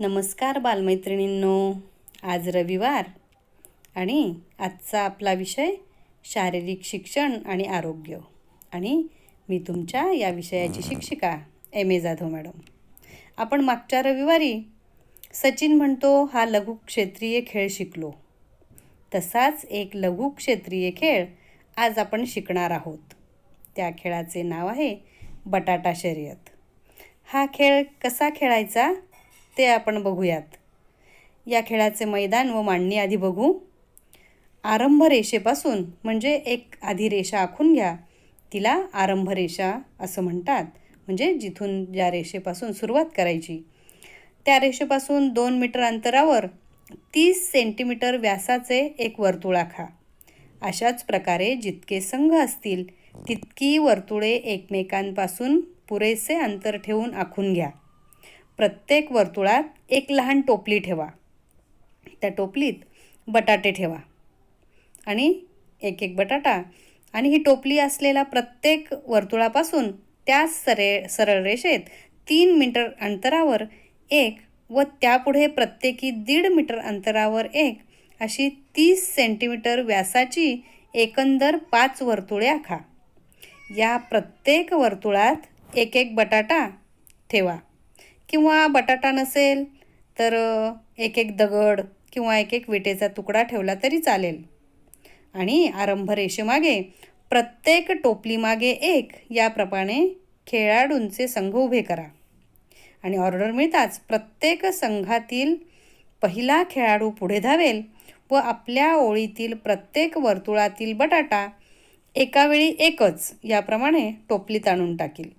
नमस्कार बालमैत्रिणींनो. आज रविवार आणि आजचा आपला विषय शारीरिक शिक्षण आणि आरोग्य. आणि मी तुमच्या या विषयाची शिक्षिका एम ए जाधव मॅडम. आपण मागच्या रविवारी सचिन म्हणतो हा लघु क्षेत्रीय खेळ शिकलो. तसाच एक लघु क्षेत्रीय खेळ आज आपण शिकणार आहोत. त्या खेळाचे नाव आहे बटाटा शर्यत. हा खेळ कसा खेळायचा? ते आपण बघूयात. या खेळाचे मैदान व मांडणी आधी बघू. आरंभ रेषेपासून म्हणजे एक आधी रेषा आखून घ्या. तिला आरंभ रेषा असं म्हणतात म्हणजे जिथून ज्या रेषेपासून सुरुवात करायची. त्या रेषेपासून दोन मीटर अंतरावर तीस सेंटीमीटर व्यासाचे एक वर्तुळ आखा. अशाच प्रकारे जितके संघ असतील तितकी वर्तुळे एकमेकांपासून पुरेसे अंतर ठेवून आखून घ्या. प्रत्येक वर्तुळात एक लहान टोपली ठेवा. त्या टोपलीत बटाटे ठेवा. आणि एक एक बटाटा. आणि ही टोपली असलेला प्रत्येक वर्तुळापासून त्या सरे सरळ रेषेत तीन मीटर अंतरावर एक व त्यापुढे प्रत्येकी दीड मीटर अंतरावर एक अशी तीस सेंटीमीटर व्यासाची एकंदर पाच वर्तुळे आखा. या प्रत्येक वर्तुळात एक एक बटाटा ठेवा. किंवा बटाटा नसेल तर एक एक दगड किंवा एक एक विटेचा तुकडा ठेवला तरी चालेल. आणि आरंभ रेषेमागे प्रत्येक टोपलीमागे एक याप्रमाणे खेळाडूंचे संघ उभे करा. आणि ऑर्डर मिळताच प्रत्येक संघातील पहिला खेळाडू पुढे धावेल व आपल्या ओळीतील प्रत्येक वर्तुळातील बटाटा एकावेळी एकच याप्रमाणे टोपलीत आणून टाकील.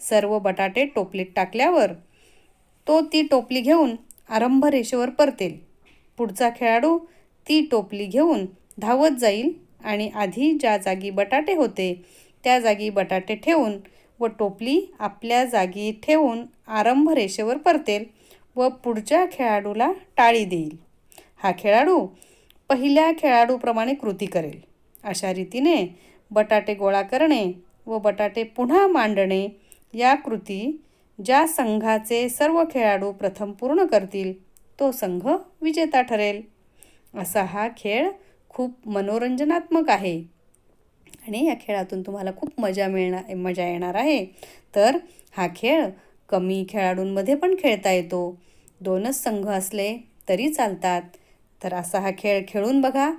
सर्व बटाटे टोपलीत टाकल्यावर तो ती टोपली घेऊन आरंभ रेषेवर परतेल. पुढचा खेळाडू ती टोपली घेऊन धावत जाईल आणि आधी ज्या जागी बटाटे होते त्या जागी बटाटे ठेवून व टोपली आपल्या जागी ठेवून आरंभ रेषेवर परतेल व पुढच्या खेळाडूला टाळी देईल. हा खेळाडू पहिल्या खेळाडूप्रमाणे कृती करेल. अशा रीतीने बटाटे गोळा करणे व बटाटे पुन्हा मांडणे या कृती ज्या संघाचे सर्व खेळाडू प्रथम पूर्ण करतील तो संघ विजेता ठरेल. असा हा खेळ खूप मनोरंजनात्मक आहे. आणि या खेळातून तुम्हाला खूप मजा मिळणार मजा येणार आहे. तर हा खेळ कमी खेळाडूंमध्ये पण खेळता येतो. दोनच संघ असले तरी चालतात. तर असा हा खेळ खेळून बघा.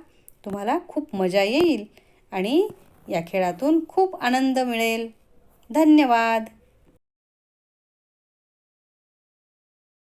तुम्हाला खूप मजा येईल आणि या खेळातून खूप आनंद मिळेल. धन्यवाद!